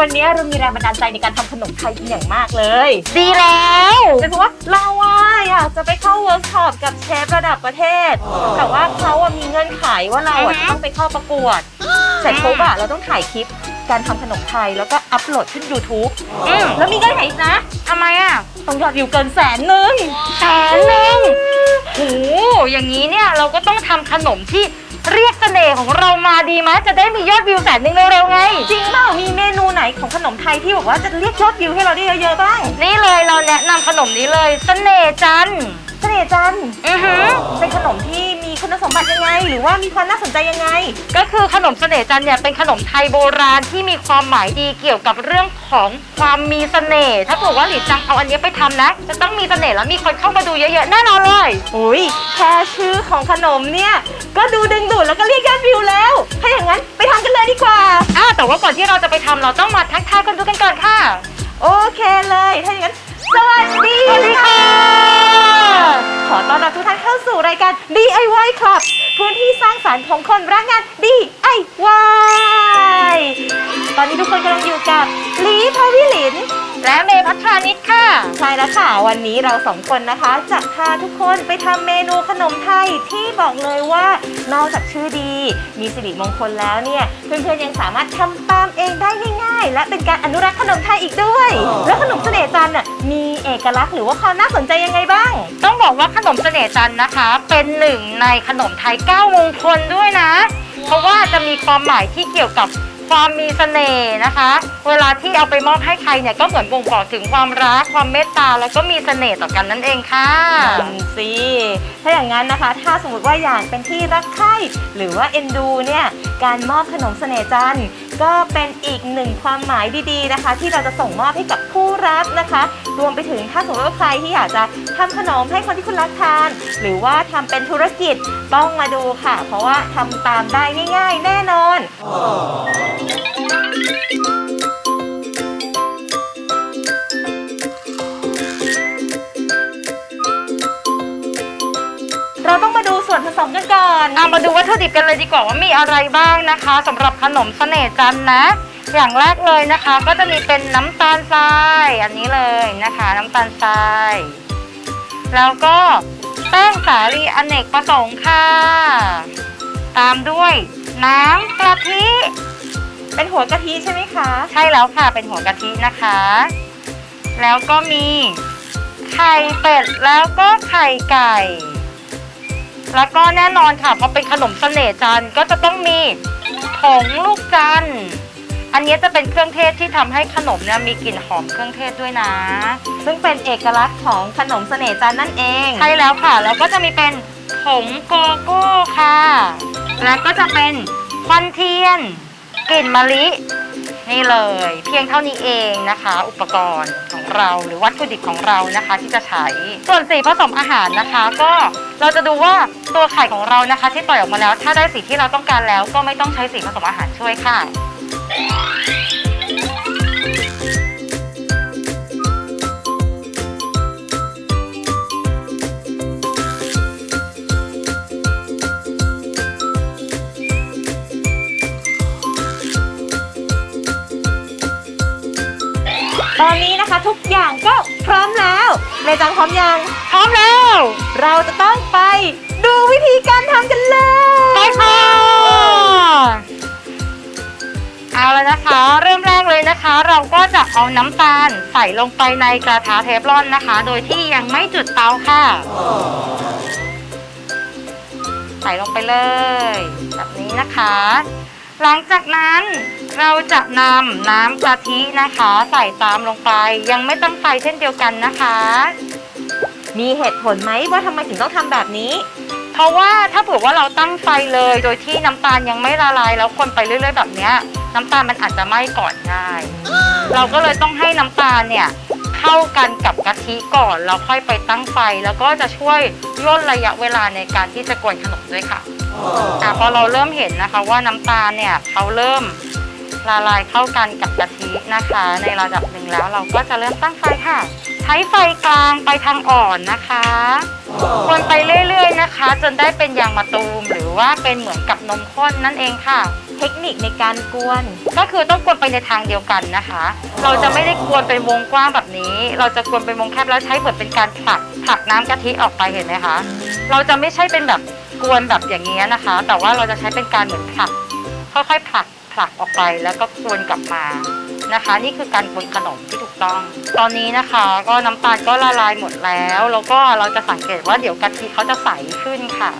วันนี้เรามีแรงบันดาลใจในการทำขนมไทยเป็นอย่างมากเลยดีแล้วเป็นเพราะว่าเราอะอยากจะไปเข้าเวิร์กช็อปกับเชฟระดับประเทศ แต่ว่าเขาอะมีเงื่อนไขว่าเราอะจะต้องไปเข้าประกวด เสร็จปุ๊บอะเราต้องถ่ายคลิปการทำขนมไทยแล้วก็อัพโหลดขึ้น YouTube แล้วมีเงื่อนไขอีกนะ ทำไมอะต้องยอดวิวเกินแสนหนึ่งแสนหนึ่งโหอย่างนี้เนี่ยเราก็ต้องทำขนมที่ เรียกเสน่ห์ของเรามาดีไหมจะได้มียอดวิวแสนหนึ่งเร็วๆไง จริงเปล่ามีเมนูไหนของขนมไทยที่บอกว่าจะเรียกยอดวิวให้เราได้เยอะๆบ้างนี่เลยเราแนะนำขนมนี้เลยเสน่ห์จันเสน่ห์จันอือหือเป็นขนมที่มี คุณสมบัติยังไง หรือว่ามีความน่าสนใจยังไง ก็คือขนมเสน่ห์จันเนี่ยเป็นขนมไทยโบราณที่มีความหมายดีเกี่ยวกับเรื่องของความมีเสน่ห์ถ้าเกิดว่าหลีจังเอาอันนี้ไปทำนะ จะต้องมีเสน่ห์แล้วมีคนเข้ามาดูเยอะๆแน่นอนเลยอุ้ยแค่ชื่อของขนมเนี่ยก็ดูดึงดูดแล้วก็เรียกยอดวิวแล้ว ถ้าอย่างนั้นไปทำกันเลยดีกว่า อ้าแต่ว่าก่อนที่เราจะไปทำเราต้องมาทักทายคนดูกันก่อนค่ะ โอเคเลย ถ้าอย่างนั้น สวัสดีค่ะานเข้าสู่รายการ DIY Club พื้นที่สร้างสรรค์ของคนรักงาน DIY ตอนนี้ทุกคนกำลังอยู่กับลีพาวิลิน และเมย์พัทรานิดค่ะ ใช่แล้วค่ะ วันนี้เราสองคนนะคะจะพาทุกคนไปทำเมนูขนมไทยที่บอกเลยว่านอกจากชื่อดี มีสิริมงคลแล้วเนี่ย เพื่อนๆยังสามารถทำตามเองได้ง่ายๆ และเป็นการอนุรักษ์ขนมไทยอีกด้วย แล้วขนมเสน่ห์จันทร์น่ะมีเอกลักษณ์หรือว่าความน่าสนใจยังไงบ้าง ต้องบอกว่าขนมเสน่ห์จันทร์นะคะ เป็นหนึ่งในขนมไทย9มงคลด้วยนะ เพราะว่าจะมีความหมายที่เกี่ยวกับ ความมีเสน่ห์นะคะ เวลาที่เอาไปมอบให้ใครเนี่ยก็เหมือนบ่งบอกถึงความรัก ความเมตตาแล้วก็มีเสน่ห์ต่อกันนั่นเองค่ะสิถ้าอย่างนั้นนะคะ ถ้าสมมติว่าอยากเป็นที่รักใคร่หรือว่าเอ็นดูเนี่ย การมอบขนมเสน่ห์จันทร์ ก็เป็นอีกหนึ่งความหมายดีๆนะคะ ที่เราจะส่งมอบให้กับผู้รับนะคะ รวมไปถึงถ้าสมมติว่าใครที่อยากจะทำขนมให้คนที่คุณรักทาน หรือว่าทำเป็นธุรกิจต้องมาดูค่ะ เพราะว่าทำตามได้ง่าย ๆ แน่นอนเอนเอามาดูวัตถุดิบกันเลยดีกว่าว่ามีอะไรบ้างนะคะสำหรับขนมเสน่ห์จันทร์นะ อย่างแรกเลยนะคะ ก็จะมีเป็นน้ำตาลทรายอันนี้เลยนะคะ น้ำตาลทราย แล้วก็แป้งสาลีอเนกประสงค์ค่ะ ตามด้วยน้ำกะทิ เป็นหัวกะทิใช่ไหมคะ ใช่แล้วค่ะเป็นหัวกะทินะคะ แล้วก็มีไข่เป็ดแล้วก็ไข่ไก่ แล้วก็แน่นอนค่ะพอเป็นขนมเสน่ห์จันทร์ก็จะต้องมีผงลูกจันทร์อันนี้จะเป็นเครื่องเทศที่ทำให้ขนมเนี่ยมีกลิ่นหอมเครื่องเทศด้วยนะ ซึ่งเป็นเอกลักษณ์ของขนมเสน่ห์จันทร์นั่นเอง ใช่แล้วค่ะ แล้วก็จะมีเป็นผงโกโก้ค่ะ แล้วก็จะเป็นควันเทียน กลิ่นมะลิ นี่เลยเพียงเท่านี้เองนะคะ อุปกรณ์ของเราหรือวัตถุดิบของเรานะคะที่จะใช้ ส่วนสีผสมอาหารนะคะ ก็เราจะดูว่าตัวไข่ของเรานะคะ ที่ปล่อยออกมาแล้ว ถ้าได้สีที่เราต้องการแล้วก็ไม่ต้องใช้สีผสมอาหารช่วยค่ะ ตอนนี้นะคะทุกอย่างก็พร้อมแล้วเมจังพร้อมยังพร้อมแล้ว เราจะต้องไปดูวิธีการทำกันเลยไปค่ะเอาแล้วนะคะ เริ่มแรกเลยนะคะ เราก็จะเอาน้ำตาลใส่ลงไปในกระทะเทฟลอนนะคะ โดยที่ยังไม่จุดเตาค่ะ ใส่ลงไปเลย แบบนี้นะคะ หลังจากนั้นเราจะนำน้ำกะทินะคะ ใส่ตามลงไป ยังไม่ตั้งไฟเช่นเดียวกันนะคะ มีเหตุผลไหมว่าทำไมถึงต้องทำแบบนี้ เพราะว่าถ้าเผื่อว่าเราตั้งไฟเลย โดยที่น้ำตาลยังไม่ละลายแล้วคนไปเรื่อยๆแบบเนี้ย น้ำตาลมันอาจจะไหม้ก่อนง่าย เราก็เลยต้องให้น้ำตาลเนี่ยเข้ากันกับกะทิก่อนแล้วค่อยไปตั้งไฟ แล้วก็จะช่วยย่นระยะเวลาในการที่จะกวนขนมด้วยค่ะ อะพอเราเริ่มเห็นนะคะว่าน้ำตาลเนี่ยเขาเริ่มละลายเข้ากันกับกะทินะคะ ในระดับหนึ่งแล้วเราก็จะเริ่มตั้งไฟค่ะ ใช้ไฟกลางไปทางอ่อนนะคะคนไปเรื่อยๆนะคะ จนได้เป็นยางมะตูมหรือว่าเป็นเหมือนกับนมข้นนั่นเองค่ะ เทคนิคในการกวน ก็คือต้องกวนไปในทางเดียวกันนะคะ เราจะไม่ได้กวนเป็นวงกว้างแบบนี้ เราจะกวนเป็นวงแคบแล้วใช้เหมือนเป็นการผลักผลักน้ำกะทิออกไปเห็นไหมคะ เราจะไม่ใช่เป็นแบบ กวนแบบอย่างนี้ยนะคะ แต่ว่าเราจะใช้เป็นการเหมือนผลักค่อยๆผลักผลักออกไปแล้วก็กวนกลับมานะคะ นี่คือการกวนขนมที่ถูกต้อง ตอนนี้นะคะก็น้ำตาลก็ละลายหมดแล้ว แล้วก็เราจะสังเกตว่าเดี๋ยวกะทิเขาจะใสขึ้นค่ะ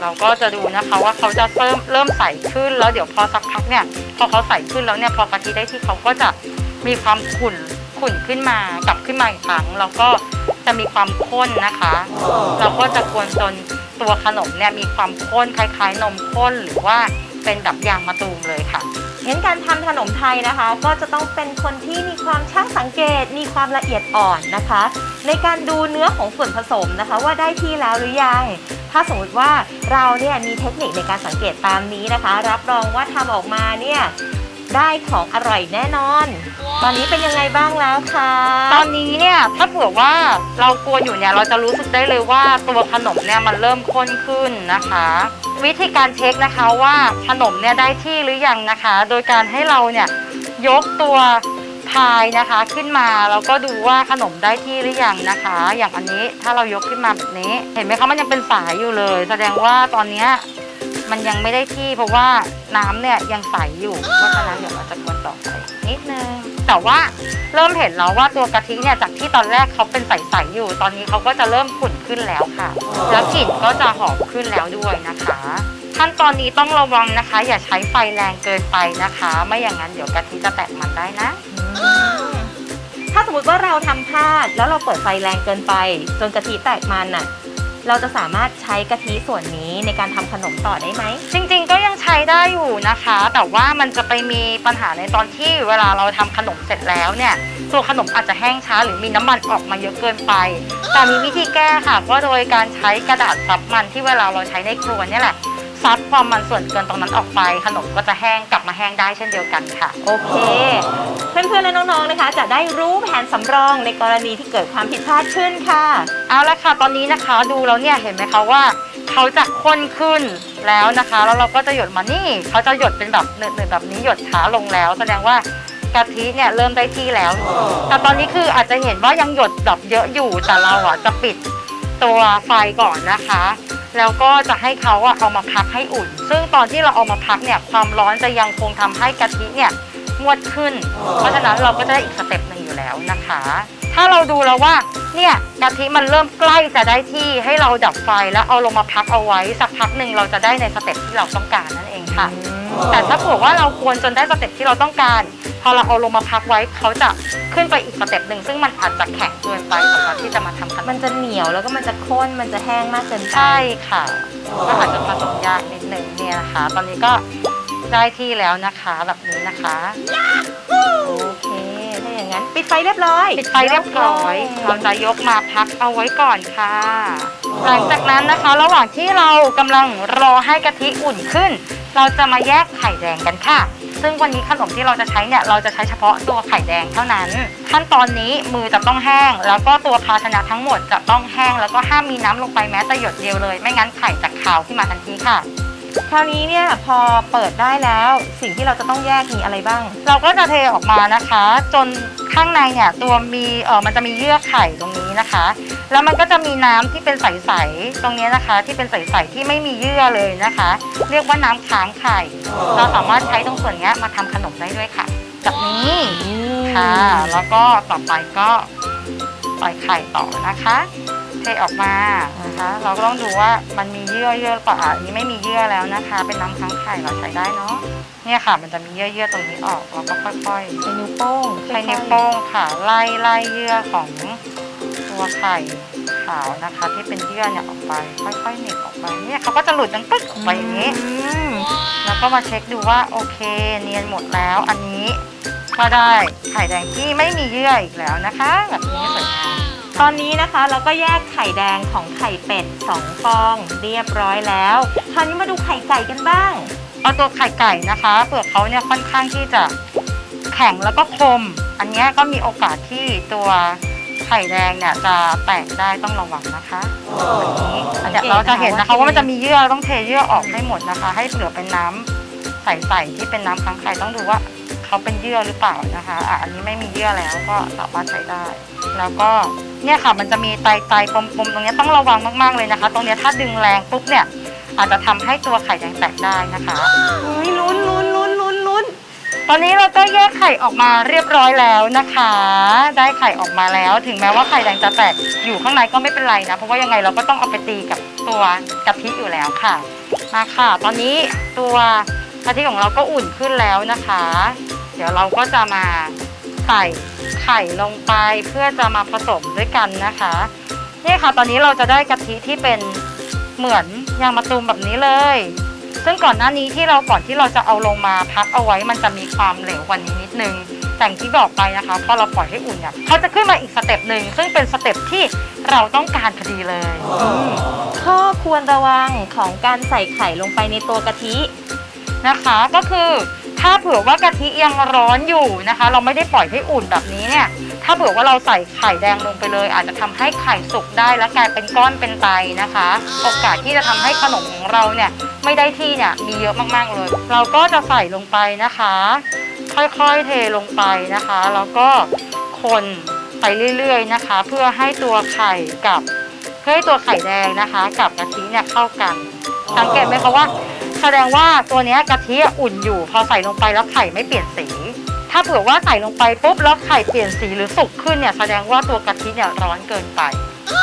เราก็จะดูนะคะว่าเขาจะเริ่มเริ่มใสขึ้น แล้วเดี๋ยวพอสักพักเนี่ยพอเขาใสขึ้นแล้วเนี่ยพอกะทิได้ที่เขาก็จะมีความขุ่นขุ่นขึ้นมากลับขึ้นมาอีกครั้งแล้วก็จะมีความข้นนะคะ เราก็จะกวนจน ตัวขนมเนี่ยมีความข้นคล้ายๆ นมข้นหรือว่าเป็นแบบยางมะตูมเลยค่ะเห็นการทำขนมไทยนะคะ ก็จะต้องเป็นคนที่มีความช่างสังเกต มีความละเอียดอ่อนนะคะ ในการดูเนื้อของส่วนผสมนะคะ ว่าได้ที่แล้วหรือยัง ถ้าสมมติว่าเราเนี่ยมีเทคนิคในการสังเกตตามนี้นะคะ รับรองว่าทำออกมาเนี่ย ได้ของอร่อยแน่นอน ตอนนี้เป็นยังไงบ้างแล้วคะ ตอนนี้เนี่ยถ้าเผื่อว่าเรากวนอยู่เนี่ยเราจะรู้สึกได้เลยว่าตัวขนมเนี่ยมันเริ่มข้นขึ้นนะคะ วิธีการเช็คนะคะว่าขนมเนี่ยได้ที่หรือยังนะคะ โดยการให้เราเนี่ยยกตัวพายนะคะขึ้นมาแล้วก็ดูว่าขนมได้ที่หรือยังนะคะ อย่างอันนี้ถ้าเรายกขึ้นมาแบบนี้ เห็นไหมคะมันยังเป็นสายอยู่เลย แสดงว่าตอนเนี้ย มันยังไม่ได้ที่เพราะว่าน้ำเนี่ยยังใสอยู่ เพราะฉะนั้นเดี๋ยวเราจะกวนต่อไปนิดนึง แต่ว่าเริ่มเห็นแล้วว่าตัวกะทิเนี่ยจากที่ตอนแรกเขาเป็นใสๆอยู่ ตอนนี้เขาก็จะเริ่มขุ่นขึ้นแล้วค่ะ แล้วกลิ่นก็จะหอมขึ้นแล้วด้วยนะคะ ขั้นตอนนี้ต้องระวังนะคะ อย่าใช้ไฟแรงเกินไปนะคะ ไม่อย่างนั้นเดี๋ยวกะทิจะแตกมันได้นะ ถ้าสมมติว่าเราทำพลาดแล้วเราเปิดไฟแรงเกินไป จนกะทิแตกมันน่ะ เราจะสามารถใช้กะทิส่วนนี้ในการทำขนมต่อได้ไหม จริงๆก็ยังใช้ได้อยู่นะคะ แต่ว่ามันจะไปมีปัญหาในตอนที่เวลาเราทำขนมเสร็จแล้วเนี่ยตัวขนมอาจจะแห้งช้าหรือมีน้ำมันออกมาเยอะเกินไป แต่มีวิธีแก้ค่ะก็โดยการใช้กระดาษซับมันที่เวลาเราใช้ในครัวเนี่ยแหละ ซับความมันส่วนเกินตรงนั้นออกไป ขนมก็จะแห้งกลับมาแห้งได้เช่นเดียวกันค่ะ โอเค เพื่อนๆและน้องๆนะคะ จะได้รู้แผนสำรองในกรณีที่เกิดความผิดพลาดขึ้นค่ะ เอาละค่ะ ตอนนี้นะคะดูแล้วเนี่ยเห็นไหมคะว่าเขาจะข้นขึ้นแล้วนะคะ แล้วเราก็จะหยดมานี่เขาจะหยดเป็นแบบเนืดๆแบบนี้หยดช้าลงแล้ว แสดงว่ากะทิเนี่ยเริ่มได้ที่แล้ว แต่ตอนนี้คืออาจจะเห็นว่ายังหยดแบบเยอะอยู่แต่เราอะจะปิด ตัวไฟก่อนนะคะ แล้วก็จะให้เขาอะเอามาพักให้อุ่น ซึ่งตอนที่เราเอามาพักเนี่ยความร้อนจะยังคงทำให้กะทิเนี่ยงวดขึ้น เพราะฉะนั้นเราก็จะได้อีกสเต็ปหนึ่งอยู่แล้วนะคะ ถ้าเราดูแล้วว่าเนี่ยกะทิมันเริ่มใกล้จะได้ที่ให้เราดับไฟแล้วเอาลงมาพักเอาไว้สักพักหนึ่งเราจะได้ในสเต็ปที่เราต้องการนั่นเองค่ะ แต่ถ้าเผื่อว่าเราควรจนได้สเต็ปที่เราต้องการ พอเราเอาลงมาพักไว้เขาจะขึ้นไปอีกสเต็ปหนึ่งซึ่งมันอาจจะแข็งเกินไปสำหรับที่จะมาทำขนมันมจะเหนียวแล้วก็มันจะข้นมันจะแห้งมากเกินไปใช่ค่ะก็อาจจะผสมยากนิดนึงเนี่ยนะคะ ตอนนี้ก็ได้ที่แล้วนะคะแบบนี้นะคะโอเค ถ้าอย่างนั้น ปิดไฟเรียบร้อยปิดไฟเรียบร้อย เราจะยกมาพักเอาไว้ก่อนค่ะ หลังจากนั้นนะคะ ระหว่างที่เรากำลังรอให้กะทิอุ่นขึ้น เราจะมาแยกไข่แดงกันค่ะ ซึ่งวันนี้ขนมที่เราจะใช้เนี่ยเราจะใช้เฉพาะตัวไข่แดงเท่านั้น ขั้นตอนนี้มือจะต้องแห้ง แล้วก็ตัวภาชนะทั้งหมดจะต้องแห้ง แล้วก็ห้ามมีน้ำลงไปแม้แต่หยดเดียวเลย ไม่งั้นไข่จะคาวขึ้นมาทันทีค่ะ คราวนี้เนี่ยพอเปิดได้แล้วสิ่งที่เราจะต้องแยกมีอะไรบ้าง เราก็จะเทออกมานะคะ จนข้างในเนี่ยตัวมีเออมันจะมีเยื่อไข่ตรงนี้นะคะ แล้วมันก็จะมีน้ำที่เป็นใสๆตรงนี้นะคะ ที่เป็นใสๆที่ไม่มีเยื่อเลยนะคะ เรียกว่าน้ำค้างไข่ เราสามารถใช้ตรงส่วนนี้มาทำขนมได้ด้วยค่ะแบบนี้ค่ะแล้วก็ต่อไปก็ปล่อยไข่ต่อนะคะ เทออกมานะคะ เราก็ต้องดูว่ามันมีเยื่อเยื่อหรือเปล่าอะอันนี้ไม่มีเยื่อแล้วนะคะ เป็นน้ำค้างไข่เราใช้ได้เนาะเนี่ยค่ะ มันจะมีเยื่อๆตรงนี้ออกเราก็ค่อยๆใช้นิ้วโป้งใช้นิ้วโป้งค่ะ ไล่ไล่เยื่อของตัวไข่ขาวนะคะ ที่เป็นเยื่อเนี่ยออกไป ค่อยๆเหน็บออกไปเนี่ยเขาก็จะหลุดดังปึ๊กออกไปอย่างนี้อืมแล้วก็มาเช็คดูว่าโอเค เนียนหมดแล้วอันนี้ก็ได้ไข่แดงที่ไม่มีเยื่ออีกแล้วนะคะ แบบนี้สวยงาม ตอนนี้นะคะเราก็แยกไข่แดงของไข่เป็ด2ฟองเรียบร้อยแล้ว คราวนี้มาดูไข่ไก่กันบ้าง เอาตัวไข่ไก่นะคะเปลือกเขาเนี่ยค่อนข้างที่จะแข็งแล้วก็คม อันเนี้ยก็มีโอกาสที่ตัวไข่แดงเนี่ยจะแตกได้ต้องระวังนะคะแบบนี้เดี๋ยวเราจะเห็นนะคะว่ามันจะมีเยื่อต้องเทเยื่อออกให้หมดนะคะ ให้เหลือเป็นน้ำใสๆที่เป็นน้ำค้างไข่ต้องดูว่า เขาเป็นเยื่อหรือเปล่านะคะอะอันนี้ไม่มีเยื่อแล้วก็สามารถใช้ได้ แล้วก็เนี่ยค่ะมันจะมีไตไตปมๆตรงเนี้ยต้องระวังมากๆเลยนะคะ ตรงเนี้ยถ้าดึงแรงปุ๊บเนี่ย อาจจะทำให้ตัวไข่แดงแตกได้นะคะเฮ้ยลุ้นลุ้นลุ้นลุ้นลุ้นตอนนี้เราก็แยกไข่ออกมาเรียบร้อยแล้วนะคะ ได้ไข่ออกมาแล้ว ถึงแม้ว่าไข่แดงจะแตกอยู่ข้างในก็ไม่เป็นไรนะ เพราะว่ายังไงเราก็ต้องเอาไปตีกับตัวกะทิอยู่แล้วค่ะมาค่ะ ตอนนี้ตัวกะทิของเราก็อุ่นขึ้นแล้วนะคะเดี๋ยวเราก็จะมาใส่ไข่ลงไปเพื่อจะมาผสมด้วยกันนะคะนี่ค่ะ ตอนนี้เราจะได้กะทิที่เป็นเหมือนยางมะตูมแบบนี้เลย ซึ่งก่อนหน้านี้ที่เราก่อนที่เราจะเอาลงมาพักเอาไว้มันจะมีความเหลวกว่านี้นิดนึงแต่งที่บอกไปนะคะพอเราปล่อยให้อุ่นเนี่ยเขาจะขึ้นมาอีกสเต็ปหนึ่งซึ่งเป็นสเต็ปที่เราต้องการพอดีเลยข้อควรระวังของการใส่ไข่ลงไปในตัวกะทินะคะ ก็คือ ถ้าเผื่อว่ากะทิยังร้อนอยู่นะคะ เราไม่ได้ปล่อยให้อุ่นแบบนี้เนี่ย ถ้าเผื่อว่าเราใส่ไข่แดงลงไปเลย อาจจะทำให้ไข่สุกได้และกลายเป็นก้อนเป็นไตนะคะ โอกาสที่จะทำให้ขนมของเราเนี่ยไม่ได้ที่เนี่ยมีเยอะมากๆเลย เราก็จะใส่ลงไปนะคะ ค่อยๆเทลงไปนะคะ แล้วก็คนไปเรื่อยๆนะคะ เพื่อให้ตัวไข่กับเพื่อให้ตัวไข่แดงนะคะ กับกะทิเนี่ยเข้ากัน สังเกตไหมคะว่า แสดงว่าตัวเนี้ยกะทิอุ่นอยู่ พอใส่ลงไปแล้วไข่ไม่เปลี่ยนสี ถ้าเผื่อว่าใส่ลงไปปุ๊บแล้วไข่เปลี่ยนสีหรือสุกขึ้นเนี่ยแสดงว่าตัวกะทิเนี่ยร้อนเกินไป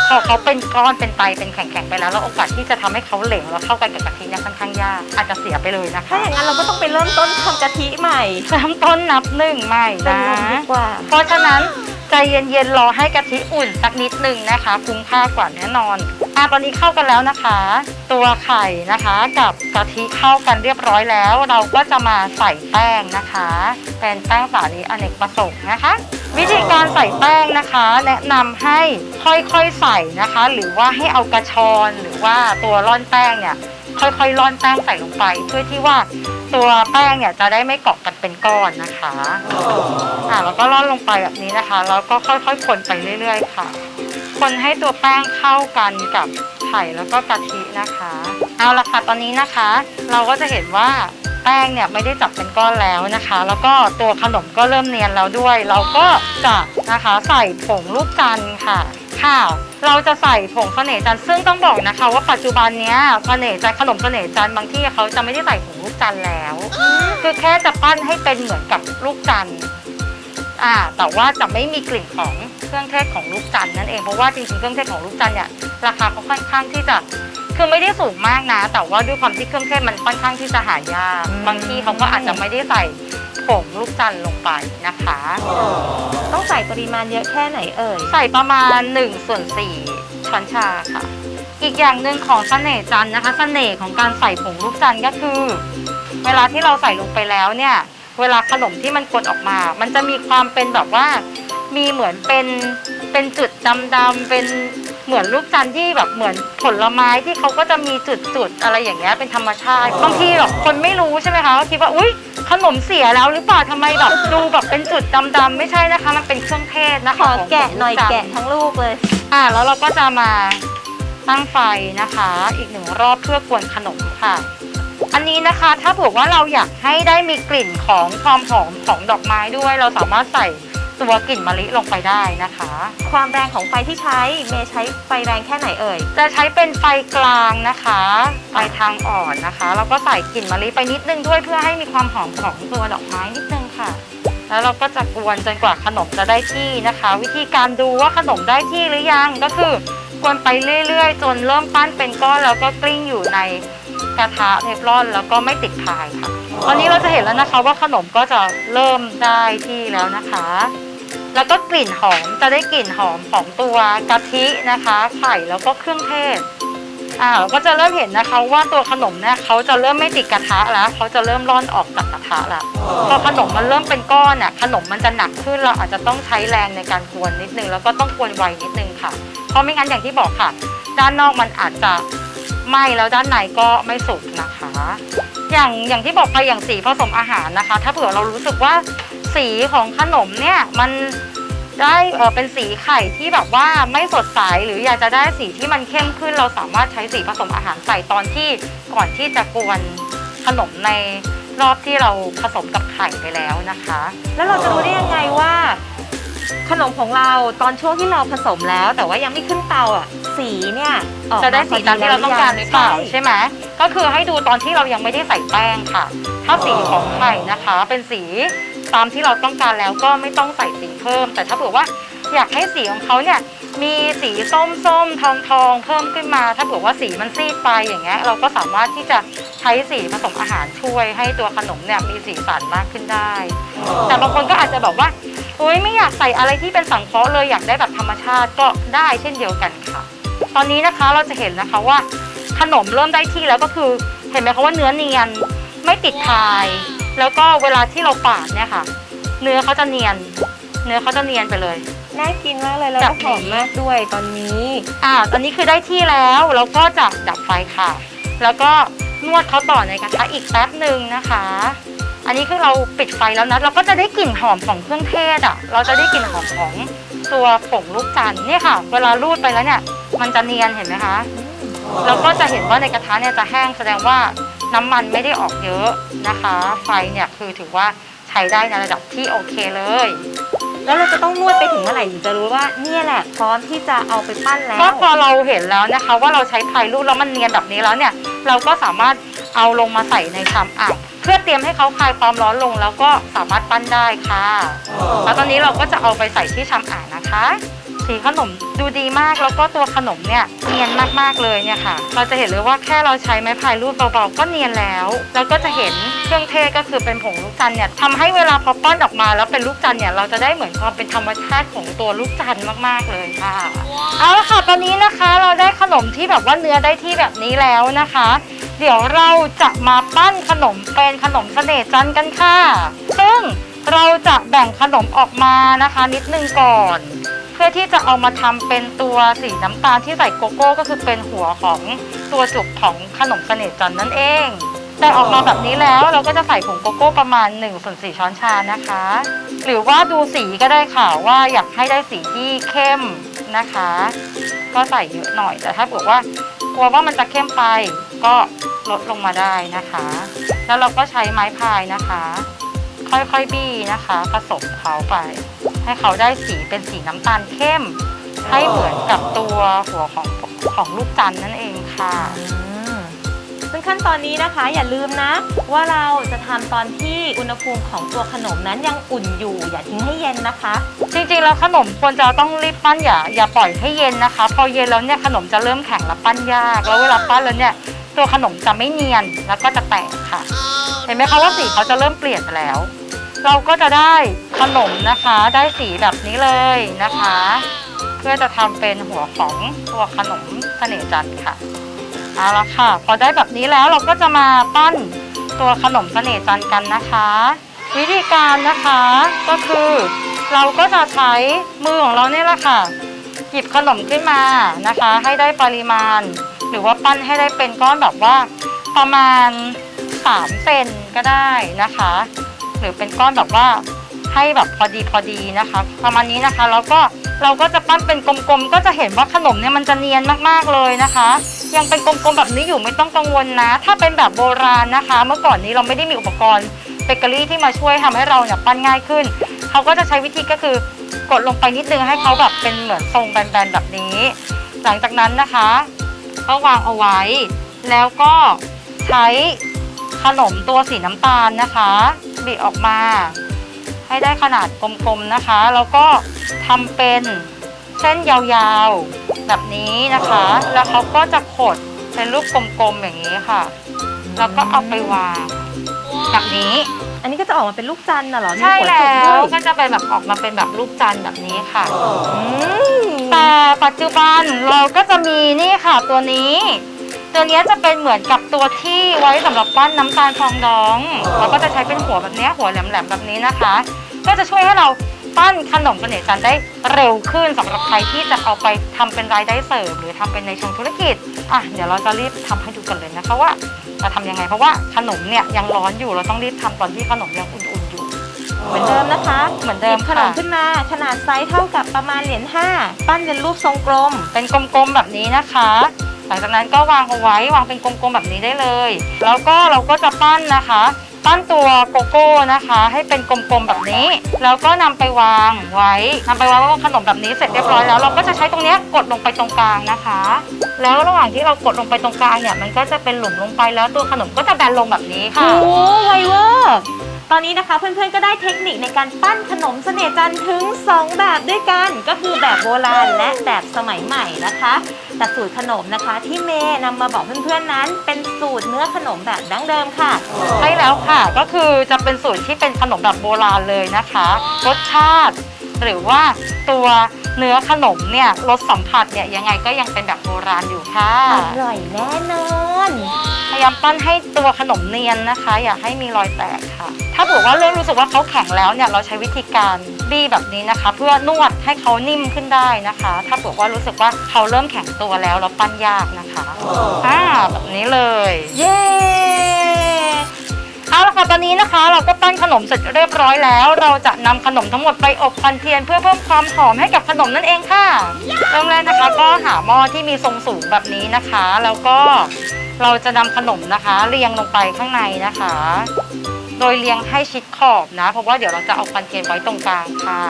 พอเขาเป็นก้อนเป็นไตเป็นแข็งๆไปแล้วแล้วโอกาสที่จะทำให้เขาเหลวแล้วเข้ากันกับกะทิเนี่ยค่อนข้างยากอาจจะเสียไปเลยนะคะถ้าอย่างนั้นเราก็ต้องไปเริ่มต้นทำกะทิใหม่เริ่มต้นนับหนึ่งใหม่เป็นนะลมดีกว่าเพราะฉะนั้น ใจเย็นๆรอให้กะทิอุ่นสักนิดหนึ่งนะคะ คุ้มค่ากว่าแน่นอนอะตอนนี้เข้ากันแล้วนะคะ ตัวไข่นะคะกับกะทิเข้ากันเรียบร้อยแล้ว เราก็จะมาใส่แป้งนะคะ เป็นแป้งสาลีอเนกประสงค์นะคะ วิธีการใส่แป้งนะคะ แนะนำให้ค่อยๆใส่นะคะ หรือว่าให้เอากระชอนหรือว่าตัวร่อนแป้งเนี่ยค่อยๆร่อนแป้งใส่ลงไปเพื่อที่ว่า ตัวแป้งเนี่ยจะได้ไม่เกาะกันเป็นก้อนนะคะอ่าแล้วก็ร่อนลงไปแบบนี้นะคะ แล้วก็ค่อยๆคนไปเรื่อย ๆ ค่ะ คนให้ตัวแป้งเข้ากันกับไข่แล้วก็กะทินะคะ เอาละค่ะตอนนี้นะคะ เราก็จะเห็นว่า แป้งเนี่ยไม่ได้จับเป็นก้อนแล้วนะคะ แล้วก็ตัวขนมก็เริ่มเนียนแล้วด้วย เราก็จะนะคะใส่ผงลูกจันทร์ค่ะค่ะเราจะใส่ผงเสน่จันซึ่งต้องบอกนะคะ ว่าปัจจุบันเนี้ยเสน่จันขนมเสน่จันบางที่เขาจะไม่ได้ใส่ผงลูกจันแล้ว คือแค่จะปั้นให้เป็นเหมือนกับลูกจันอ่าแต่ว่าจะไม่มีกลิ่นของเครื่องเทศของลูกจันนั่นเองเพราะว่าจริงๆเครื่องเทศของลูกจันเนี่ยราคาเขาค่อนข้างที่จะ คือไม่ได้สูงมากนะ แต่ว่าด้วยความที่เครื่องเทศมันค่อนข้างที่จะหายากอืมบางที่เขาก็อาจจะไม่ได้ใส่ผงลูกจันทร์ลงไปนะคะ ต้องใส่ปริมาณเยอะแค่ไหนเอ่ย ใส่ประมาณ1ส่วน4ช้อนชาค่ะ อีกอย่างหนึ่งของเสน่ห์จันทร์นะคะเสน่ห์ของการใส่ผงลูกจันทร์ก็คือ เวลาที่เราใส่ลงไปแล้วเนี่ย เวลาขนมที่มันกดออกมา มันจะมีความเป็นแบบว่า มีเหมือนเป็นเป็นจุดดำๆเป็น เหมือนลูกจันทร์ที่แบบเหมือนผลไม้ที่เขาก็จะมีจุดๆอะไรอย่างเงี้ยเป็นธรรมชาติบางทีแบบคนไม่รู้ใช่ไหมคะก็คิดว่าอุ๊ยขนมเสียแล้วหรือเปล่าทำไมแบบดูแบบเป็นจุดดำๆไม่ใช่นะคะ มันเป็นเครื่องเทศนะขคะอของแกะหน่อยผงลูจัทร์แกะทั้งลูกเลยอ่าแล้วเราก็จะมาตั้งไฟนะคะ อีกหนึ่งรอบเพื่อกวนขนมค่ะ อันนี้นะคะถ้าเผื่อว่าเราอยากให้ได้มีกลิ่นของความหอมของดอกไม้ด้วย เราสามารถใส่ ตัวกลิ่นมะลิลงไปได้นะคะ ความแรงของไฟที่ใช้เมย์ใช้ไฟแรงแค่ไหนเอ่ย จะใช้เป็นไฟกลางนะคะ ไฟทางอ่อนนะคะ แล้วก็ใส่กลิ่นมะลิไปนิดนึงด้วยเพื่อให้มีความหอมของตัวดอกไม้นิดนึงค่ะ แล้วเราก็จะกวนจนกว่าขนมจะได้ที่นะคะ วิธีการดูว่าขนมได้ที่หรือยังก็คือกวนไปเรื่อยๆ จนเริ่มปั้นเป็นก้อนแล้วก็กลิ้งอยู่ในกระทะเทฟลอนแล้วก็ไม่ติดพายค่ะ ตอนนี้เราจะเห็นแล้วนะคะว่าขนมก็จะเริ่มได้ที่แล้วนะคะ แล้วก็กลิ่นหอมจะได้กลิ่นหอมของตัวกะทินะคะไข่แล้วก็เครื่องเทศอ่าเราก็จะเริ่มเห็นนะคะว่าตัวขนมเนี่ยเขาจะเริ่มไม่ติดกระทะแล้วเขาจะเริ่มร่อนออกจากกระทะล้วพอขนมมันเริ่มเป็นก้อนอะขนมมันจะหนักขึ้นเราอาจจะต้องใช้แรงในการกวนนิดนึง แล้วก็ต้องกวนไวนิดนึงค่ะ เพราะไม่งั้นอย่างที่บอกค่ะ ด้านนอกมันอาจจะไหม้แล้วด้านในก็ไม่สุกนะคะ อย่างอย่างที่บอกไปอย่างสีผสมอาหารนะคะ ถ้าเผื่อเรารู้สึกว่า สีของขนมเนี่ยมันได้เออเป็นสีไข่ที่แบบว่าไม่สดใสหรืออยากจะได้สีที่มันเข้มขึ้น เราสามารถใช้สีผสมอาหารใส่ตอนที่ก่อนที่จะกวนขนมในรอบที่เราผสมกับไข่ไปแล้วนะคะ แล้วเราจะรู้ได้ยังไงว่า ขนมของเราตอนช่วงที่เราผสมแล้ว แต่ว่ายังไม่ขึ้นเตาอะสีเนี่ยออกจะได้สีตามที่เราต้องการหรือเปล่าใช่ใช่ไหมก็คือให้ดูตอนที่เรายังไม่ได้ใส่แป้งค่ะ ถ้าสีของไข่นะคะ เป็นสี ตามที่เราต้องการแล้วก็ไม่ต้องใส่สีเพิ่ม แต่ถ้าเผื่อว่าอยากให้สีของเขาเนี่ยมีสีส้มส้มทองทองเพิ่มขึ้นมา ถ้าเผื่อว่าสีมันซีดไปอย่างเงี้ยเราก็สามารถที่จะใช้สีผสมอาหารช่วยให้ตัวขนมเนี่ยมีสีสันมากขึ้นได้ แต่บางคนก็อาจจะบอกว่าอุ้ยไม่อยากใส่อะไรที่เป็นสังเคราะห์เลยอยากได้แบบธรรมชาติก็ได้เช่นเดียวกันค่ะ ตอนนี้นะคะเราจะเห็นนะคะว่าขนมเริ่มได้ที่แล้วก็คือเห็นไหมคะว่าเนื้อเนียนไม่ติดคาย แล้วก็เวลาที่เราปาดเนี่ยค่ะ เนื้อเขาจะเนียน เนื้อเขาจะเนียนไปเลย น่ากินมากเลยแล้วแบก็บนี้หอมมากด้วยตอนนี้ อ่า ตอนนี้คือได้ที่แล้วเราก็จะดับไฟค่ะ แล้วก็นวดเขาต่อในกระทะอีกแป๊บหนึ่งนะคะ อันนี้คือเราปิดไฟแล้วนะเราก็จะได้กลิ่นหอมของเครื่องเทศอะ เราจะได้กลิ่นหอมของตัวผงลูกจันทร์เนี่ยค่ะ เวลารูดไปแล้วเนี่ย มันจะเนียนเห็นไหมคะแล้วก็จะเห็นว่าในกระทะเนี่ยจะแห้งแสดงว่า น้ำมันไม่ได้ออกเยอะนะคะ ไฟเนี่ยคือถือว่าใช้ได้ในระดับที่โอเคเลย แล้วเราจะต้องนวดไปถึงเมื่อไหร่ถึงจะรู้ว่าเนี่ยแหละพร้อมที่จะเอาไปปั้นแล้วก็พอเราเห็นแล้วนะคะ ว่าเราใช้ไฟรูดแล้วมันเนียนแบบนี้แล้วเนี่ย เราก็สามารถเอาลงมาใส่ในชามอ่างเพื่อเตรียมให้เขาคลายความร้อนลงแล้วก็สามารถปั้นได้ค่ะ แล้วตอนนี้เราก็จะเอาไปใส่ที่ชามอ่างนะคะ สีขนมดูดีมากแล้วก็ตัวขนมเนี่ยเนียนมากๆเลยเนี่ยค่ะ เราจะเห็นเลยว่าแค่เราใช้ไม้พายรูดเบาๆก็เนียนแล้วแล้วก็จะเห็นเครื่องเทศก็คือเป็นผงลูกจันทร์เนี่ยทำให้เวลาพอป้อนออกมา แล้วเป็นลูกจันทร์เนี่ยเราจะได้เหมือนความเป็นธรรมชาติของตัวลูกจันทร์มากๆเลยค่ะ เอาละค่ะตอนนี้นะคะเราได้ขนมที่แบบว่าเนื้อได้ที่แบบนี้แล้วนะคะ เดี๋ยวเราจะมาปั้นขนมเป็นขนมเสน่ห์จันทร์กันค่ะ ซึ่งเราจะแบ่งขนมออกมานะคะ นิดนึงก่อน เพื่อที่จะเอามาทำเป็นตัวสีน้ำตาลที่ใส่โกโก้ ก็คือเป็นหัวของตัวจุกของขนมเสน่ห์จันทร์นั่นเองแต่ออกมาแบบนี้แล้วเราก็จะใส่ผงโกโก้ประมาณ1ส่วน4ช้อนชานะคะ หรือว่าดูสีก็ได้ค่ะว่าอยากให้ได้สีที่เข้มนะคะ ก็ใส่เยอะหน่อยแต่ถ้าเกิดว่ากลัวว่ามันจะเข้มไปก็ลดลงมาได้นะคะ แล้วเราก็ใช้ไม้พายนะคะ ค่อยๆบี้นะคะ ผสมเขาไป ให้เขาได้สีเป็นสีน้ำตาลเข้ม ให้เหมือนกับตัวหัวของของลูกจันทร์นั่นเองค่ะซึ่งขั้นตอนนี้นะคะอย่าลืมนะ ว่าเราจะทำตอนที่อุณหภูมิของตัวขนมนั้นยังอุ่นอยู่ อย่าทิ้งให้เย็นนะคะ จริงๆแล้วขนมควรจะต้องรีบปั้นอย่าอย่าปล่อยให้เย็นนะคะ พอเย็นแล้วเนี่ยขนมจะเริ่มแข็งและปั้นยาก แล้วเวลาปั้นแล้วเนี่ยตัวขนมจะไม่เนียนแล้วก็จะแตกค่ะ เห็นไหมคะว่าสีเขาจะเริ่มเปลี่ยนไปแล้ว เราก็จะได้ขนมนะคะ ได้สีแบบนี้เลยนะคะ เพื่อจะทำเป็นหัวของตัวขนมเสน่ห์จันทร์ค่ะเอาละค่ะ พอได้แบบนี้แล้วเราก็จะมาปั้นตัวขนมเสน่ห์จันทร์กันนะคะ วิธีการนะคะก็คือเราก็จะใช้มือของเราเนี่ยแหละค่ะหยิบขนมขึ้นมานะคะ ให้ได้ปริมาณ หรือว่าปั้นให้ได้เป็นก้อนแบบว่าประมาณ3เซนก็ได้นะคะ หรือเป็นก้อนแบบว่าให้แบบพอดีพอดีนะคะ ประมาณนี้นะคะแล้วก็เราก็จะปั้นเป็นกลมๆ ก็จะเห็นว่าขนมเนี่ยมันจะเนียนมากๆเลยนะคะ ยังเป็นกลมๆแบบนี้อยู่ไม่ต้องกังวลนะ ถ้าเป็นแบบโบราณนะคะ เมื่อก่อนนี้เราไม่ได้มีอุปกรณ์เบเกอรี่ที่มาช่วยทำให้เราเนี่ยปั้นง่ายขึ้น เขาก็จะใช้วิธีก็คือกดลงไปนิดนึงให้เขาแบบเป็นเหมือนทรงแบนๆแบบนี้ หลังจากนั้นนะคะก็วางเอาไว้ แล้วก็ใช้ขนมตัวสีน้ำตาลนะคะ บีบออกมา ให้ได้ขนาดกลมๆนะคะ แล้วก็ทำเป็นเส้นยาวๆแบบนี้นะคะ แล้วเขาก็จะขดเป็นรูปกลมๆอย่างนี้ค่ะ แล้วก็เอาไปวางแบบนี้ อันนี้ก็จะออกมาเป็นลูกจันทร์น่ะเหรอมีใช่หัแล้จุกวด้วยก็จะเป็นแบบออกมาเป็นแบบรูปจันทร์แบบนี้ค่ะ อืมแต่ปัจจุบันเราก็จะมีนี่ค่ะตัวนี้ ตัวเนี้ยจะเป็นเหมือนกับตัวที่ไว้สำหรับปั้นน้ำตาลฟองดองเราก็จะใช้เป็นหัวแบบเนี้ยหัวแหลมๆแบบนี้นะคะ ก็จะช่วยให้เราปั้นขนมเสน่ห์จันทร์ได้เร็วขึ้นสำหรับใครที่จะเอาไปทำเป็นรายได้เสริมหรือทำเป็นในเชิงธุรกิจอะเดี๋ยวเราจะรีบทำให้ดูกันเลยนะคะว่าจะทำยังไงเพราะว่าขนมเนี่ยยังร้อนอยู่เราต้องรีบทำตอนที่ขนมยังอุ่นๆอยู่ เหมือนเดิมนะคะเหมือนเดิมหยิบขนมค่ะ ขึ้นมาขนาดไซส์เท่ากับประมาณเหรียญ5 ปั้นเป็นรูปทรงกลม เป็นกลมๆแบบนี้นะคะ หลังจากนั้นก็วางเอาไว้วางเป็นกลมๆแบบนี้ได้เลย แล้วก็เราก็จะปั้นนะคะปั้นตัวโกโก้นะคะ ให้เป็นกลมๆแบบนี้ แล้วก็นำไปวางไว้นำไปวางไว้บนขนมแบบนี้เสร็จเรียบร้อยแล้วเราก็จะใช้ตรงนี้กดลงไปตรงกลางนะคะ แล้วระหว่างที่เรากดลงไปตรงกลางเนี่ยมันก็จะเป็นหลุมลงไปแล้วตัวขนมก็จะแบนลงแบบนี้ค่ะโอ้ไวเวอร์ ตอนนี้นะคะเพื่อนๆก็ได้เทคนิคในการปั้นขนมเสน่ห์จันทร์ถึง 2 แบบด้วยกัน ก็คือแบบโบราณและแบบสมัยใหม่นะคะแต่สูตรขนมนะคะที่เมย์นำมาบอกเพื่อนๆนั้น เป็นสูตรเนื้อขนมแบบดั้งเดิมค่ะ ใช่แล้วค่ะ ก็คือจะเป็นสูตรที่เป็นขนมแบบโบราณเลยนะคะ รสชาติ หรือว่าตัวเนื้อขนมเนี่ยรสสัมผัสเนี่ยยังไงก็ยังเป็นแบบโบราณอยู่ค่ะอร่อยแน่นอนพยายามปั้นให้ตัวขนมเนียนนะคะ อย่าให้มีรอยแตกค่ะ ถ้าบอกว่าเริ่มรู้สึกว่าเขาแข็งแล้วเนี่ยเราใช้วิธีการบี้แบบนี้นะคะ เพื่อนวดให้เขานิ่มขึ้นได้นะคะ ถ้าบอกว่ารู้สึกว่าเขาเริ่มแข็งตัวแล้วเราปั้นยากนะคะอ่าแบบนี้เลย เย้ เอาละค่ะตอนนี้นะคะ เราก็ปั้นขนมเสร็จเรียบร้อยแล้ว เราจะนำขนมทั้งหมดไปอบควันเทียน เพื่อเพิ่มความหอมให้กับขนมนั่นเองค่ะเริ่มแรกนะคะก็หาหม้อที่มีทรงสูงแบบนี้นะคะ แล้วก็เราจะนำขนมนะคะ เรียงลงไปข้างในนะคะ โดยเรียงให้ชิดขอบนะ เพราะว่าเดี๋ยวเราจะเอาควันเทียนไว้ตรงกลางค่ะ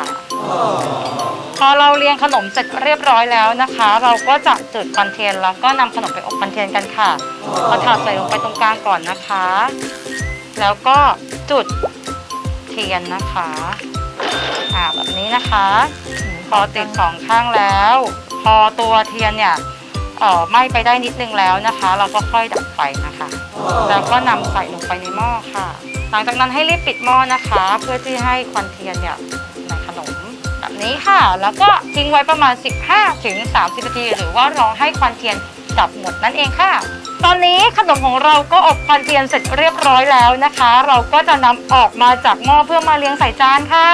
พอเราเรียงขนมเสร็จเรียบร้อยแล้วนะคะ เราก็จะจุดควันเทียนแล้วก็นำขนมไปอบควันเทียนกันค่ะเอาถาดใส่ลงไปตรงกลางก่อนนะคะ แล้วก็จุดเทียนนะคะอ่าแบบนี้นะคะ พอติดสองข้างแล้ว พอตัวเทียนเนี่ยเอ่อไหม้ไปได้นิดนึงแล้วนะคะ เราก็ค่อยดับไฟนะคะ แล้วก็นำใส่ลงไปในหม้อค่ะ หลังจากนั้นให้รีบปิดหม้อนะคะ เพื่อที่ให้ควันเทียนเนี่ยในขนมแบบนี้ค่ะ แล้วก็ทิ้งไว้ประมาณ 15ถึง30นาทีหรือว่ารอให้ควันเทียนดับหมดนั่นเองค่ะ ตอนนี้ขนมของเราก็อบควันเทียนเสร็จเรียบร้อยแล้วนะคะ เราก็จะนำออกมาจากหม้อเพื่อมาเรียงใส่จานค่ะ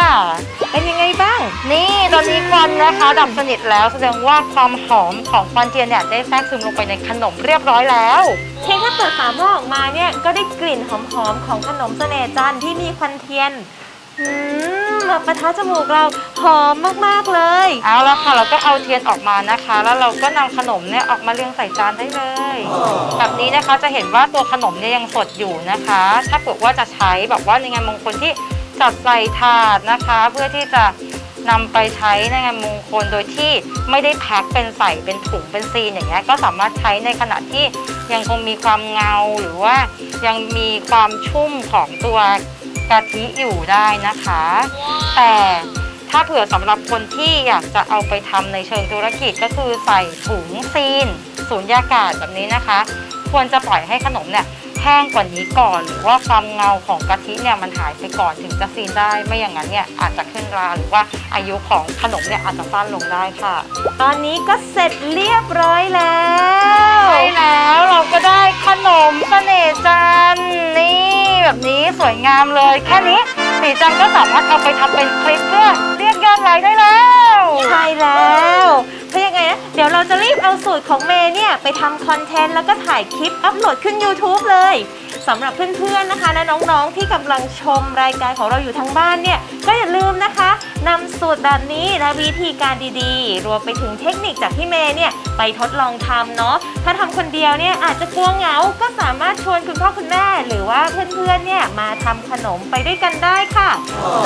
เป็นยังไงบ้าง นี่ตอนนี้ควันนะคะดับสนิทแล้วแสดงว่าความหอมของควันเทียนเนี่ยได้แทรกซึมลงไปในขนมเรียบร้อยแล้วเพียงแค่เปิดฝาหม้อออกมาเนี่ยก็ได้กลิ่นหอมๆของขนมเสน่ห์จันทร์ที่มีควันเทียน อืมมาประทัดจมูกเราหอมมากๆเลย เอาละค่ะเราก็เอาเทียนออกมานะคะ แล้วเราก็นำขนมเนี่ยออกมาเรียงใส่จานได้เลย แบบนี้นะคะจะเห็นว่าตัวขนมเนี่ยยังสดอยู่นะคะ ถ้าเกิดว่าจะใช้แบบว่าในงานมงคลที่จัดใส่ถาดนะคะ เพื่อที่จะนำไปใช้ในงานมงคลโดยที่ไม่ได้แพ็คเป็นใส่เป็นถุงเป็นซีนอย่างเงี้ยก็สามารถใช้ในขณะที่ยังคงมีความเงาหรือว่ายังมีความชุ่มของตัว กะทิอยู่ได้นะคะ แต่ถ้าเผื่อสำหรับคนที่อยากจะเอาไปทำในเชิงธุรกิจก็คือใส่ถุงซีนสูญญากาศแบบนี้นะคะ ควรจะปล่อยให้ขนมเนี่ย แห้งกว่านี้ก่อน หรือว่าความเงาของกะทิเนี่ยมันหายไปก่อนถึงจะซีนได้ ไม่อย่างนั้นเนี่ยอาจจะขึ้นราหรือว่าอายุของขนมเนี่ยอาจจะสั้นลงได้ค่ะ ตอนนี้ก็เสร็จเรียบร้อยแล้วใช่แล้วเราก็ได้ขนมเสน่ห์จันทร์นี่แบบนี้สวยงามเลยแค่นี้สีจันทร์ก็สามารถเอาไปทำเป็นคลิปเพื่อเรียกยอดไลค์ได้แล้วใช่แล้วถ้ายังไงนะเดี๋ยวเราจะรีบเอาสูตรของเมย์เนี่ยไปทำคอนเทนต์แล้วก็ถ่ายคลิปอัปโหลดขึ้น YouTube เลยสำหรับเพื่อนๆนะคะและน้องๆที่กำลังชมรายการของเราอยู่ทางบ้านเนี่ยก็อย่าลืมนะคะนำสูตรแบบนี้และวิธีการดีๆ รวมไปถึงเทคนิคจากพี่เมย์เนี่ยไปทดลองทำเนาะถ้าทำคนเดียวเนี่ยอาจจะกลัวเหงา ก็สามารถชวนคุณพ่อคุณแม่ หรือว่าเพื่อนๆเนี่ยมาทำขนมไปด้วยกันได้ค่ะ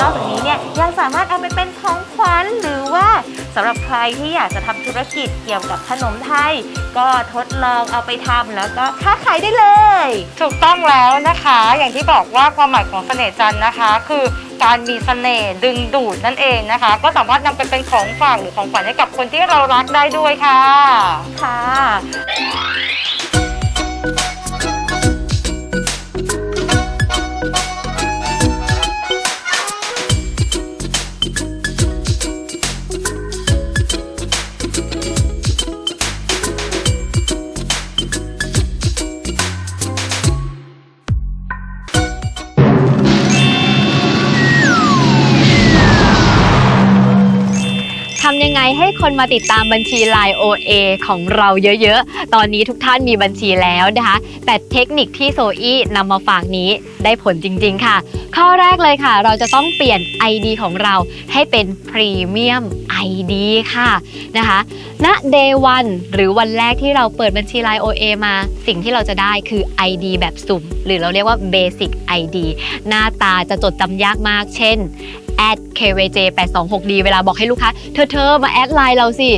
นอกจากนี้เนี่ยยังสามารถเอาไปเป็นของขวัญหรือว่าสำหรับใครที่อยากจะทำธุรกิจเกี่ยวกับขนมไทย ก็ทดลองเอาไปทำแล้วก็ค้าขายได้เลยถูกต้องแล้วนะคะ อย่างที่บอกว่าความหมายของเสน่ห์จันทร์นะคะ คือการมีเสน่ห์ดึงดูดนั่นเองนะคะ ก็สามารถนำไปเป็นของฝากหรือของขวัญให้กับคนที่เรารักได้ด้วยค่ะ ค่ะ ทำยังไงให้คนมาติดตามบัญชี Line OA ของเราเยอะๆ ตอนนี้ทุกท่านมีบัญชีแล้วนะคะ แต่เทคนิคที่โซอี้นำมาฝากนี้ได้ผลจริงๆค่ะ ข้อแรกเลยค่ะ เราจะต้องเปลี่ยน ID ของเราให้เป็น Premium ID ค่ะนะคะณ Day 1หรือวันแรกที่เราเปิดบัญชี Line OA มา สิ่งที่เราจะได้คือ ID แบบสุ่ม หรือเราเรียกว่า Basic ID หน้าตาจะจดจำยากมาก เช่น แอด kyj 8 2 6 d เวลาบอกให้ลูกค้าเธอเธอมาแอดไลน์เราสิ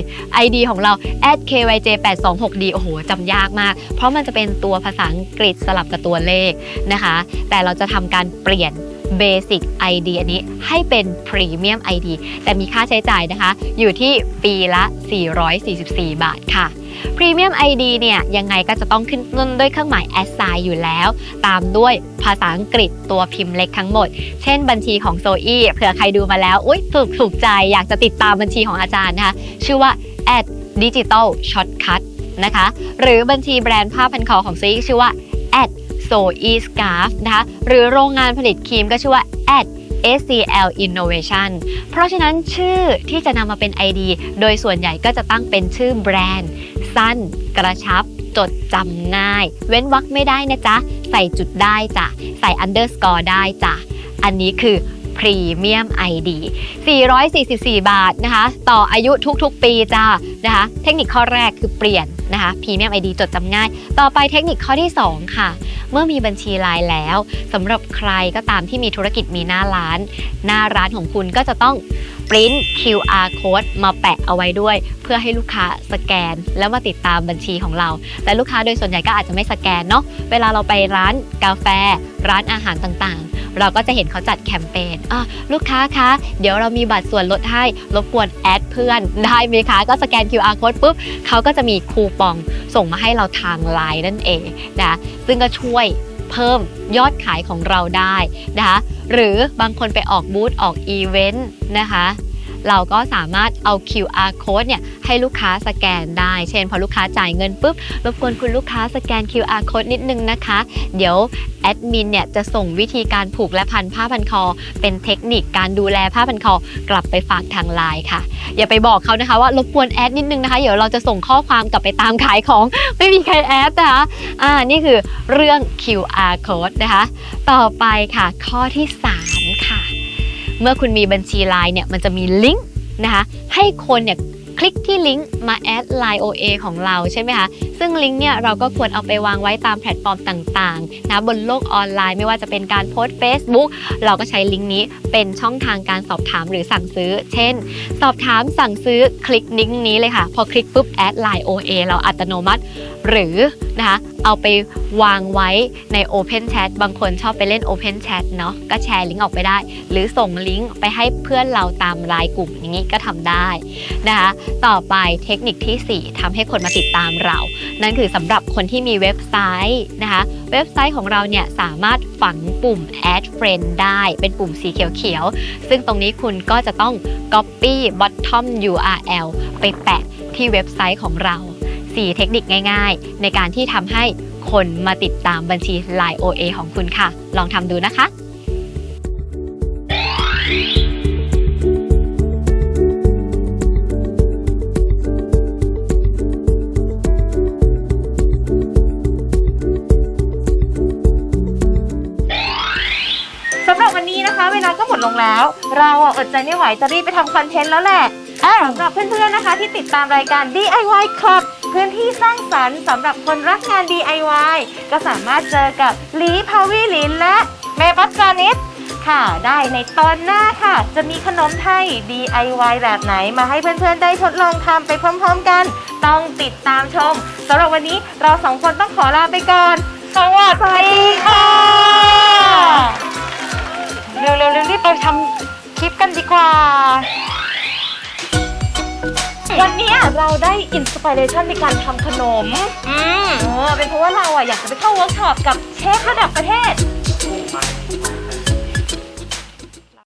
ID ของเราแอด kyj 8 2 6 d โอ้โหจำยากมาก เพราะมันจะเป็นตัวภาษาอังกฤษสลับกับตัวเลขนะคะ แต่เราจะทำการเปลี่ยน Basic ID อันนี้ให้เป็น Premium ID แต่มีค่าใช้จ่ายนะคะ อยู่ที่ปีละ 444 บาทค่ะ Premium ID เนี่ยยังไงก็จะต้องขึ้นต้นด้วยเครื่องหมาย assign อยู่แล้ว ตามด้วยภาษาอังกฤษตัวพิมพ์เล็กทั้งหมด เช่นบัญชีของโซอี้เผื่อใครดูมาแล้ว อุ๊ยถูกถูกใจอยากจะติดตามบัญชีของอาจารย์นะคะ ชื่อว่า at digital shortcut นะคะ หรือบัญชีแบรนด์ผ้าพันคอของโซอี้ชื่อว่า at so e scarf นะคะหรือโรงงานผลิตครีมก็ชื่อว่า at SCL Innovation เพราะฉะนั้นชื่อที่จะนำมาเป็น ID โดยส่วนใหญ่ก็จะตั้งเป็นชื่อแบรนด์ สั้น กระชับ จดจำง่าย เว้นวรรคไม่ได้นะจ๊ะ ใส่จุดได้จ้ะ ใส่ underscore ได้จ้ะ อันนี้คือ Premium ID 444 บาทนะคะ ต่ออายุทุกๆปีจ้านะคะ เทคนิคข้อแรกคือเปลี่ยน นะคะ Premium ID จดจำง่าย ต่อไปเทคนิคข้อที่ 2 ค่ะ เมื่อมีบัญชีไลน์แล้วสำหรับใครก็ตามที่มีธุรกิจมีหน้าร้าน หน้าร้านของคุณก็จะต้องปริ้น QR code มาแปะเอาไว้ด้วย เพื่อให้ลูกค้าสแกนแล้วมาติดตามบัญชีของเรา แต่ลูกค้าโดยส่วนใหญ่ก็อาจจะไม่สแกนเนาะเวลาเราไปร้านกาแฟ ร้านอาหารต่างๆ เราก็จะเห็นเขาจัดแคมเปญอะลูกค้าคะเดี๋ยวเรามีบัตรส่วนลดให้รบกวนแอดเพื่อนได้ไหมคะก็สแกน QR code ปุ๊บเขาก็จะมีคูปองส่งมาให้เราทางไลน์นั่นเองนะซึ่งก็ช่วยเพิ่มยอดขายของเราได้นะคะหรือบางคนไปออกบูธออกอีเวนต์นะคะ เราก็สามารถเอา QR code เนี่ยให้ลูกค้าสแกนได้ เช่น พอลูกค้าจ่ายเงินปุ๊บรบกวนคุณลูกค้าสแกน QR code นิดนึงนะคะ เดี๋ยวแอดมินเนี่ยจะส่งวิธีการผูกและพันผ้าพันคอ เป็นเทคนิคการดูแลผ้าพันคอกลับไปฝากทางไลน์ค่ะ อย่าไปบอกเขานะคะว่ารบกวนแอดนิดนึงนะคะ เดี๋ยวเราจะส่งข้อความกลับไปตามขายของ ไม่มีใครแอดนะคะอ่านี่คือเรื่อง QR code นะคะ ต่อไปค่ะ ข้อที่ 3 ค่ะ เมื่อคุณมีบัญชีไลน์เนี่ยมันจะมีลิงก์นะคะให้คนเนี่ยคลิกที่ลิงก์มาแอด Line OA ของเราใช่ไหมคะ ซึ่งลิงก์เนี่ยเราก็ควรเอาไปวางไว้ตามแพลตฟอร์มต่างๆนะบนโลกออนไลน์ไม่ว่าจะเป็นการโพสต์ Facebook เราก็ใช้ลิงก์นี้เป็นช่องทางการสอบถามหรือสั่งซื้อ เช่น สอบถามสั่งซื้อคลิกลิงก์นี้เลยค่ะ พอคลิกปุ๊บแอด Line OA เราอัตโนมัติ หรือนะคะเอาไปวางไว้ใน Open Chat บางคนชอบไปเล่น Open Chat เนาะก็แชร์ลิงก์ออกไปได้ หรือส่งลิงก์ไปให้เพื่อนเราตามไลน์กลุ่มอย่างนี้ก็ทำได้นะคะ ต่อไปเทคนิคที่ 4ทำให้คนมาติดตามเรา นั่นคือสำหรับคนที่มีเว็บไซต์นะคะ เว็บไซต์ของเราเนี่ยสามารถฝังปุ่ม add friend ได้เป็นปุ่มสีเขียวๆ ซึ่งตรงนี้คุณก็จะต้อง copy bottom URL ไปแปะที่เว็บไซต์ของเรา 4 เทคนิคง่ายๆ ในการที่ทำให้คนมาติดตามบัญชี Line OA ของคุณค่ะ ลองทำดูนะคะสำหรับวันนี้นะคะ เวลาก็หมดลงแล้ว เราอะอดใจไม่ไหวจะรีบไปทำคอนเทนต์แล้วแหละสำหรับเพื่อนๆนะคะที่ติดตามรายการ DIY Club พื้นที่สร้างสรรค์สำหรับคนรักงาน DIY ก็สามารถเจอกับลีพาวิลินและเมบัสจานิสค่ะได้ในตอนหน้าค่ะ จะมีขนมไทย DIY แบบไหนมาให้เพื่อนๆได้ทดลองทำไปพร้อมๆกัน ต้องติดตามชมสำหรับวันนี้เราสองคนต้องขอลาไปก่อน สวัสดีค่ะเร็วๆเร็วรีบไปทำคลิปกันดีกว่า วันนี้เราได้อินสปิเรชันในการทำขนมอืมเออเป็นเพราะว่าเราอะอยากจะไปเข้าเวิร์กช็อปกับเชฟระดับประเทศ